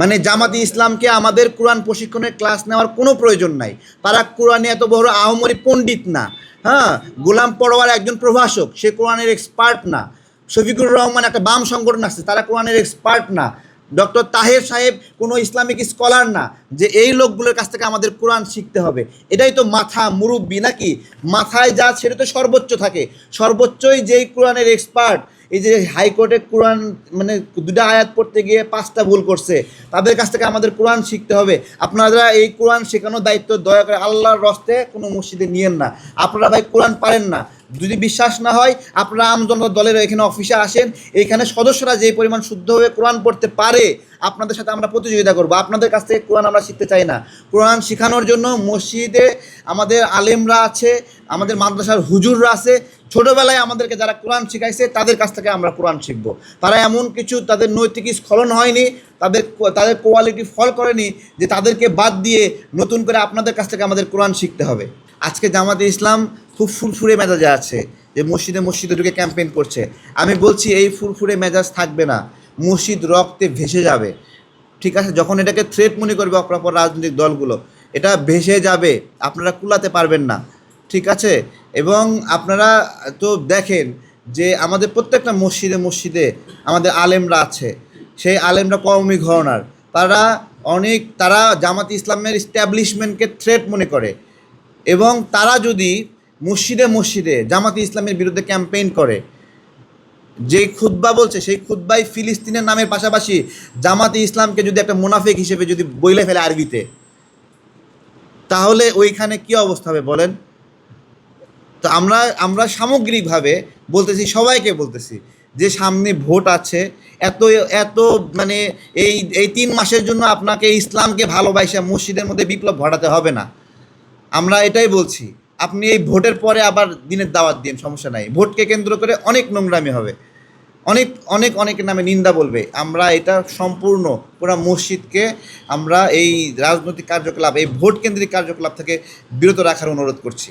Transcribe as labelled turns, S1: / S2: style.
S1: মানে জামাতি ইসলামকে আমাদের কোরআন প্রশিক্ষণের ক্লাস নেওয়ার কোনো প্রয়োজন নাই। তারা কোরআনে এত বড় আহমরি পণ্ডিত না। হ্যাঁ? গোলাম পরোয়ার একজন প্রভাষক, সে কোরআনের এক্সপার্ট না। শফিকুর রহমান একটা বাম সংগঠন আছে, তারা কোরআনের এক্সপার্ট না। ডক্টর তাহের সাহেব কোনো ইসলামিক স্কলার না, যে এই লোকগুলোর কাছ থেকে আমাদের কোরআন শিখতে হবে। এটাই তো মাথা মুরব্বী নাকি? মাথায় যা সেটা তো সর্বোচ্চ থাকে। সর্বোচ্চই যেই কোরআনের এক্সপার্ট এই যে হাইকোর্টে কোরআন মানে দুটা আয়াত পড়তে গিয়ে পাঁচটা ভুল করছে, তাদের কাছ থেকে আমাদের কোরআন শিখতে হবে। আপনারা এই কোরআন শেখানোর দায়িত্ব দয়া করে আল্লাহর রস্তে কোনো মসজিদে নিয়েন না। আপনারা ভাই কোরআন পারেন না। যদি বিশ্বাস না হয়, আপনারা আমজনতা দলের এখানে অফিসে আসেন। এইখানে সদস্যরা যে পরিমাণ শুদ্ধভাবে কোরআন পড়তে পারে, আপনাদের সাথে আমরা প্রতিযোগিতা করব। আপনাদের কাছ থেকে কোরআন আমরা শিখতে চাই না। কোরআন শেখানোর জন্য মসজিদে আমাদের আলেমরা আছে, আমাদের মাদ্রাসার হুজুররা আছে। ছোটোবেলায় আমাদেরকে যারা কোরআন শিখাইছে, তাদের কাছ থেকে আমরা কোরআন শিখব। তারা এমন কিছু, তাদের নৈতিক স্খলন হয়নি, তাদের তাদের কোয়ালিটি ফল করেনি যে তাদেরকে বাদ দিয়ে নতুন করে আপনাদের কাছ থেকে আমাদের কোরআন শিখতে হবে। আজকে জামাতে ইসলাম খুব ফুরফুরে মেজাজে আছে যে মসজিদে মসজিদে ঢুকে ক্যাম্পেইন করছে। আমি বলছি এই ফুরফুরে মেজাজ থাকবে না। মসজিদ রক্তে ভেসে যাবে। ঠিক আছে, যখন এটাকে থ্রেট মনে করবে অপরাপর রাজনৈতিক দলগুলো, এটা ভেসে যাবে। আপনারা কুলাতে পারবেন না। ঠিক আছে? এবং আপনারা তো দেখেন যে আমাদের প্রত্যেকটা মসজিদে মসজিদে আমাদের আলেমরা আছে। সেই আলেমরা কওমি ঘরনার। তারা অনেক, তারা জামাত ইসলামের স্ট্যাবলিশমেন্টকে থ্রেট মনে করে। এবং তারা যদি মসজিদে মসজিদে, জামাতি ইসলামের বিরুদ্ধে ক্যাম্পেইন করে, যে খুদ্া বলছে, সেই খুদ্বাই ফিলিস্তিনের নামের পাশাপাশি জামাতি ইসলামকে যদি একটা মুনাফিক হিসেবে যদি বইলে ফেলে আরবিতে, তাহলে ওইখানে কি অবস্থা হবে বলেন? তো আমরা আমরা সামগ্রিকভাবে বলতেছি, সবাইকে বলতেছি যে সামনে ভোট আছে, এত এত মানে এই এই তিন মাসের জন্য আপনাকে ইসলামকে ভালোবাসা, মসজিদের মধ্যে বিপ্লব ঘটাতে হবে না। আমরা এটাই বলছি, আপনি এই ভোটের পরে আবার দিনের দাওয়াত দিন, সমস্যা নাই। ভোটকে কেন্দ্র করে অনেক নোংরামি হবে। অনেক অনেক, অনেকের নামে নিন্দা বলবে। আমরা এটা সম্পূর্ণ পুরো মসজিদকে আমরা এই রাজনৈতিক কার্যকলাপ, এই ভোট কেন্দ্রিক কার্যকলাপ থেকে বিরত রাখার অনুরোধ করছি।